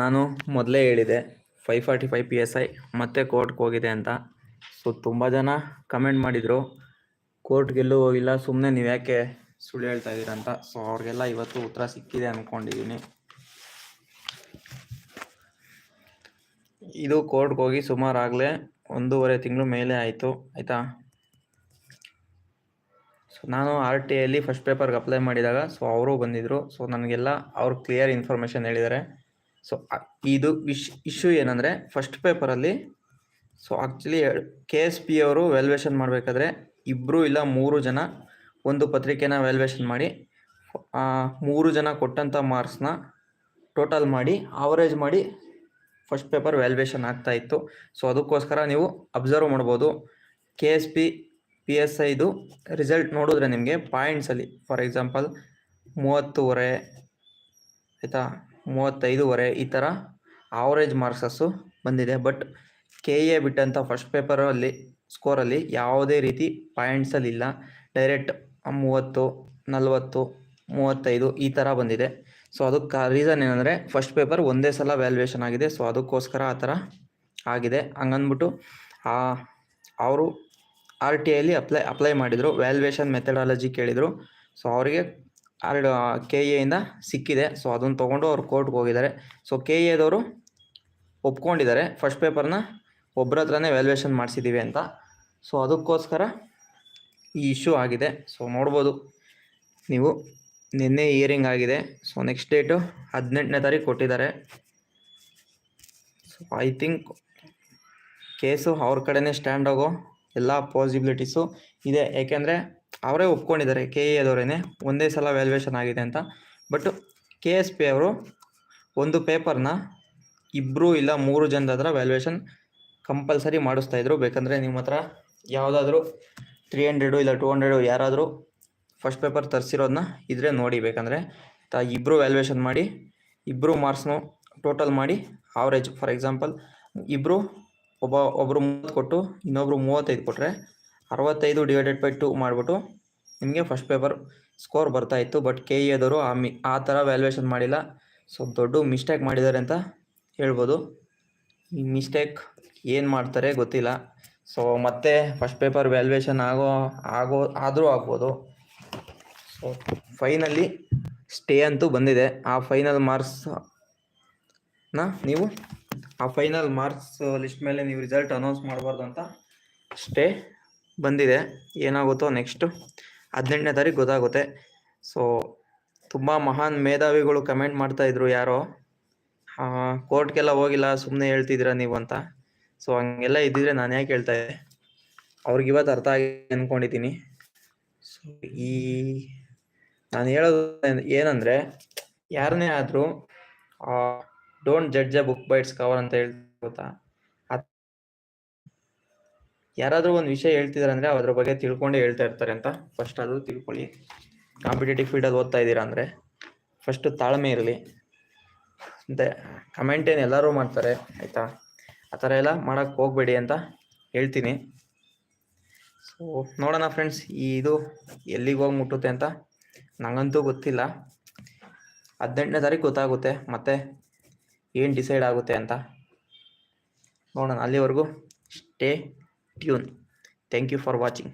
ನಾನು ಮೊದಲೇ ಹೇಳಿದೆ five forty five P S I ಮತ್ತೆ ಕೋರ್ಟ್ಗೆ ಹೋಗಿದೆ ಅಂತ. ಸೊ ತುಂಬ ಜನ ಕಮೆಂಟ್ ಮಾಡಿದರು. ಕೋರ್ಟ್ಗೆಲ್ಲೂ ಹೋಗಿಲ್ಲ ಸುಮ್ಮನೆ ನೀವು ಯಾಕೆ ಸುಳ್ಳು ಹೇಳ್ತಾ ಇದ್ದೀರ ಅಂತ. ಸೊ ಅವ್ರಿಗೆಲ್ಲ ಇವತ್ತು ಉತ್ತರ ಸಿಕ್ಕಿದೆ ಅಂದ್ಕೊಂಡಿದ್ದೀನಿ ಇದು ಕೋರ್ಟ್ಗೆ ಹೋಗಿ ಸುಮಾರು ಆಗಲೇ ಒಂದೂವರೆ ತಿಂಗಳು ಮೇಲೆ ಆಯಿತು, ಆಯಿತಾ? ಸೊ ನಾನು ಆರ್ ಟಿ ಐಲಿ ಫಸ್ಟ್ ಪೇಪರ್ಗೆ ಅಪ್ಲೈ ಮಾಡಿದಾಗ ಸೊ ಅವರು ಬಂದಿದ್ದರು ಸೊ ನನಗೆಲ್ಲ ಅವ್ರು ಕ್ಲಿಯರ್ ಇನ್ಫಾರ್ಮೇಷನ್ ಹೇಳಿದ್ದಾರೆ. ಸೊ ಇದು ವಿಶ್ ಇಶ್ಯೂ ಏನಂದರೆ ಫಸ್ಟ್ ಪೇಪರಲ್ಲಿ so actually K S P ಅವರು ವ್ಯಾಲ್ಯೂಯೇಷನ್ ಮಾಡಬೇಕಾದ್ರೆ ಇಬ್ಬರು ಇಲ್ಲ ಮೂರು ಜನ ಒಂದು ಪತ್ರಿಕೆನ ವ್ಯಾಲ್ಯೂಯೇಷನ್ ಮಾಡಿ ಮೂರು ಜನ ಕೊಟ್ಟಂಥ ಮಾರ್ಕ್ಸ್ನ ಟೋಟಲ್ ಮಾಡಿ ಆವರೇಜ್ ಮಾಡಿ ಫಸ್ಟ್ ಪೇಪರ್ ವ್ಯಾಲ್ಯೂಯೇಷನ್ ಆಗ್ತಾ ಇತ್ತು. ಸೊ ಅದಕ್ಕೋಸ್ಕರ ನೀವು ಅಬ್ಸರ್ವ್ ಮಾಡ್ಬೋದು. K S P P S ಐದು ರಿಸಲ್ಟ್ ನೋಡಿದ್ರೆ ನಿಮಗೆ ಪಾಯಿಂಟ್ಸಲ್ಲಿ ಫಾರ್ ಎಕ್ಸಾಂಪಲ್ ಮೂವತ್ತೂವರೆ ಆಯಿತಾ? ಮೂವತ್ತೈದುವರೆ ಈ ಥರ ಆವರೇಜ್ ಮಾರ್ಕ್ಸಸ್ಸು ಬಂದಿದೆ. ಬಟ್ ಕೆ ಎ ಬಿಟ್ಟಂಥ ಫಸ್ಟ್ ಪೇಪರಲ್ಲಿ ಸ್ಕೋರಲ್ಲಿ ಯಾವುದೇ ರೀತಿ ಪಾಯಿಂಟ್ಸಲ್ಲಿ ಇಲ್ಲ. ಡೈರೆಕ್ಟ್ ಮೂವತ್ತು, ನಲವತ್ತು, ಮೂವತ್ತೈದು ಈ ಥರ ಬಂದಿದೆ. ಸೊ ಅದಕ್ಕೆ ರೀಸನ್ ಏನಂದರೆ ಫಸ್ಟ್ ಪೇಪರ್ ಒಂದೇ ಸಲ ವ್ಯಾಲ್ಯೂಯೇಷನ್ ಆಗಿದೆ. ಸೊ ಅದಕ್ಕೋಸ್ಕರ ಆ ಥರ ಆಗಿದೆ. ಹಂಗಂದ್ಬಿಟ್ಟು ಅವರು ಆರ್ ಟಿ ಐಲಿ ಅಪ್ಲೈ ಅಪ್ಲೈ ಮಾಡಿದರು. ವ್ಯಾಲ್ಯೂಯೇಷನ್ ಮೆಥಡಾಲಜಿ ಕೇಳಿದರು. ಸೊ ಅವರಿಗೆ ಆರ್ ಕೆ ಇಂದ ಸಿಕ್ಕಿದೆ. ಸೊ ಅದನ್ನು ತೊಗೊಂಡು ಅವ್ರು ಕೋರ್ಟ್ಗೆ ಹೋಗಿದ್ದಾರೆ. ಸೊ ಕೆ ಎದವರು ಒಪ್ಕೊಂಡಿದ್ದಾರೆ. ಫಸ್ಟ್ ಪೇಪರ್ನ ಒಬ್ಬರ ಹತ್ರನೇ ವ್ಯಾಲ್ಯೂಯೇಷನ್ ಮಾಡಿಸಿದ್ದೀವಿ ಅಂತ. ಸೊ ಅದಕ್ಕೋಸ್ಕರ ಈ ಇಶ್ಯೂ ಆಗಿದೆ. ಸೊ ನೋಡ್ಬೋದು ನೀವು. ನಿನ್ನೆ ಇಯರಿಂಗ್ ಆಗಿದೆ. ಸೊ ನೆಕ್ಸ್ಟ್ ಡೇಟು ಹದಿನೆಂಟನೇ ತಾರೀಕು ಕೊಟ್ಟಿದ್ದಾರೆ. ಸೊ ಐ ಥಿಂಕ್ ಕೇಸು ಅವ್ರ ಕಡೆನೇ ಸ್ಟ್ಯಾಂಡ್ ಆಗೋ ಎಲ್ಲ ಪಾಸಿಬಿಲಿಟೀಸು ಇದೆ. ಯಾಕೆಂದರೆ ಅವರೇ ಒಪ್ಕೊಂಡಿದ್ದಾರೆ ಕೆ ಎ ಅದವರೇ ಒಂದೇ ಸಲ ವ್ಯಾಲ್ಯೂಯೇಷನ್ ಆಗಿದೆ ಅಂತ. ಬಟ್ ಕೆ ಎಸ್ ಪಿ ಅವರು ಒಂದು ಪೇಪರ್ನ ಇಬ್ಬರು ಇಲ್ಲ ಮೂರು ಜನದ ಹತ್ರ ವ್ಯಾಲ್ಯೂಯೇಷನ್ ಕಂಪಲ್ಸರಿ ಮಾಡಿಸ್ತಾ ಇದ್ರು. ಬೇಕಂದರೆ ನಿಮ್ಮ ಹತ್ರ ಯಾವುದಾದ್ರೂ ತ್ರೀ ಹಂಡ್ರೆಡು ಇಲ್ಲ ಟೂ ಹಂಡ್ರೆಡು ಯಾರಾದರೂ ಫಸ್ಟ್ ಪೇಪರ್ ತರಿಸಿರೋದನ್ನ ಇದ್ರೆ ನೋಡಿ. ಬೇಕಂದರೆ ತ ಇಬ್ಬರು ವ್ಯಾಲ್ಯೂಯೇಷನ್ ಮಾಡಿ ಇಬ್ಬರು ಮಾರ್ಕ್ಸ್ನು ಟೋಟಲ್ ಮಾಡಿ ಆವ್ರೇಜ್ ಫಾರ್ ಎಕ್ಸಾಂಪಲ್ ಇಬ್ಬರು ಒಬ್ಬ ಒಬ್ಬರು ಮೂವತ್ತು ಕೊಟ್ಟು ಇನ್ನೊಬ್ಬರು ಮೂವತ್ತೈದು ಕೊಟ್ಟರೆ ಅರವತ್ತೈದು ಡಿವೈಡೆಡ್ ಬೈ ಟು ಮಾಡಿಬಿಟ್ಟು ನಿಮಗೆ ಫಸ್ಟ್ ಪೇಪರ್ ಸ್ಕೋರ್ ಬರ್ತಾ ಇತ್ತು. ಬಟ್ ಕೆ ಇ ಆ ಮಿ ಆ ಥರ ವ್ಯಾಲ್ಯೂಯೇಷನ್ ಮಾಡಿಲ್ಲ. ಸೊ ದೊಡ್ಡ ಮಿಸ್ಟೇಕ್ ಮಾಡಿದ್ದಾರೆ ಅಂತ ಹೇಳ್ಬೋದು. ಈ ಮಿಸ್ಟೇಕ್ ಏನು ಮಾಡ್ತಾರೆ ಗೊತ್ತಿಲ್ಲ. ಸೊ ಮತ್ತೆ ಫಸ್ಟ್ ಪೇಪರ್ ವ್ಯಾಲ್ಯೂಯೇಷನ್ ಆಗೋ ಆಗೋ, ಆದರೂ ಆಗ್ಬೋದು. ಸೊ ಫೈನಲಿ ಸ್ಟೇ ಅಂತೂ ಬಂದಿದೆ. ಆ ಫೈನಲ್ ಮಾರ್ಕ್ಸ್ನ ನೀವು ಆ ಫೈನಲ್ ಮಾರ್ಕ್ಸ್ ಲಿಸ್ಟ್ ಮೇಲೆ ನೀವು ರಿಸಲ್ಟ್ ಅನೌನ್ಸ್ ಮಾಡಬಾರ್ದು ಅಂತ ಸ್ಟೇ ಬಂದಿದೆ. ಏನಾಗುತ್ತೋ ನೆಕ್ಸ್ಟು ಹದಿನೆಂಟನೇ ತಾರೀಕು ಗೊತ್ತಾಗುತ್ತೆ. ಸೊ ತುಂಬ ಮಹಾನ್ ಮೇಧಾವಿಗಳು ಕಮೆಂಟ್ ಮಾಡ್ತಾ ಇದ್ರು ಯಾರೋ. ಕೋರ್ಟ್ಗೆಲ್ಲ ಹೋಗಿಲ್ಲ ಸುಮ್ಮನೆ ಹೇಳ್ತಿದ್ದೀರಾ ನೀವು ಅಂತ. ಸೊ ಹಂಗೆಲ್ಲ ಇದ್ದಿದ್ರೆ ನಾನು ಯಾಕೆ ಹೇಳ್ತಾ ಇದ್ದೆ? ಅವ್ರಿಗೆ ಇವತ್ತು ಅರ್ಥ ಆಗಿ ಅಂದ್ಕೊಂಡಿದ್ದೀನಿ ಸೊ ಈ, ನಾನು ಹೇಳೋದು ಏನಂದ್ರೆ ಯಾರನ್ನೇ ಆದರೂ don't judge a book by its cover ಅಂತ ಹೇಳ್ತಾ ಗೊತ್ತಾ? ಯಾರಾದ್ರೂ ಒಂದು ವಿಷಯ ಹೇಳ್ತಿದಾರೆ ಅಂದ್ರೆ ಅದ್ರ ಬಗ್ಗೆ ತಿಳ್ಕೊಂಡೇ ಹೇಳ್ತಾ ಇರ್ತಾರೆ ಅಂತ. ಫಸ್ಟ್ ಅದು ತಿಳ್ಕೊಳ್ಳಿ. ಕಾಂಪಿಟೇಟಿವ್ ಫೀಲ್ಡಲ್ಲಿ ಓದ್ತಾ ಇದ್ದೀರಾ ಅಂದ್ರೆ ಫಸ್ಟ್ ತಾಳ್ಮೆ ಇರಲಿ. ಕಮೆಂಟ್ ಏನು ಎಲ್ಲರೂ ಮಾಡ್ತಾರೆ, ಆಯ್ತಾ? ಆ ಥರ ಎಲ್ಲ ಮಾಡಕ್ಕೆ ಹೋಗ್ಬೇಡಿ ಅಂತ ಹೇಳ್ತೀನಿ. ಸೊ ನೋಡೋಣ ಫ್ರೆಂಡ್ಸ್ ಈ ಇದು ಎಲ್ಲಿಗೆ ಹೋಗಿ ಮುಟ್ಟುತ್ತೆ ಅಂತ ನಂಗಂತೂ ಗೊತ್ತಿಲ್ಲ. ಹದಿನೆಂಟನೇ ತಾರೀಕು ಗೊತ್ತಾಗುತ್ತೆ, ಮತ್ತೆ ಏನು ಡಿಸೈಡ್ ಆಗುತ್ತೆ ಅಂತ ನೋಡೋಣ. ಅಲ್ಲಿವರೆಗೂ stay tune thank you for watching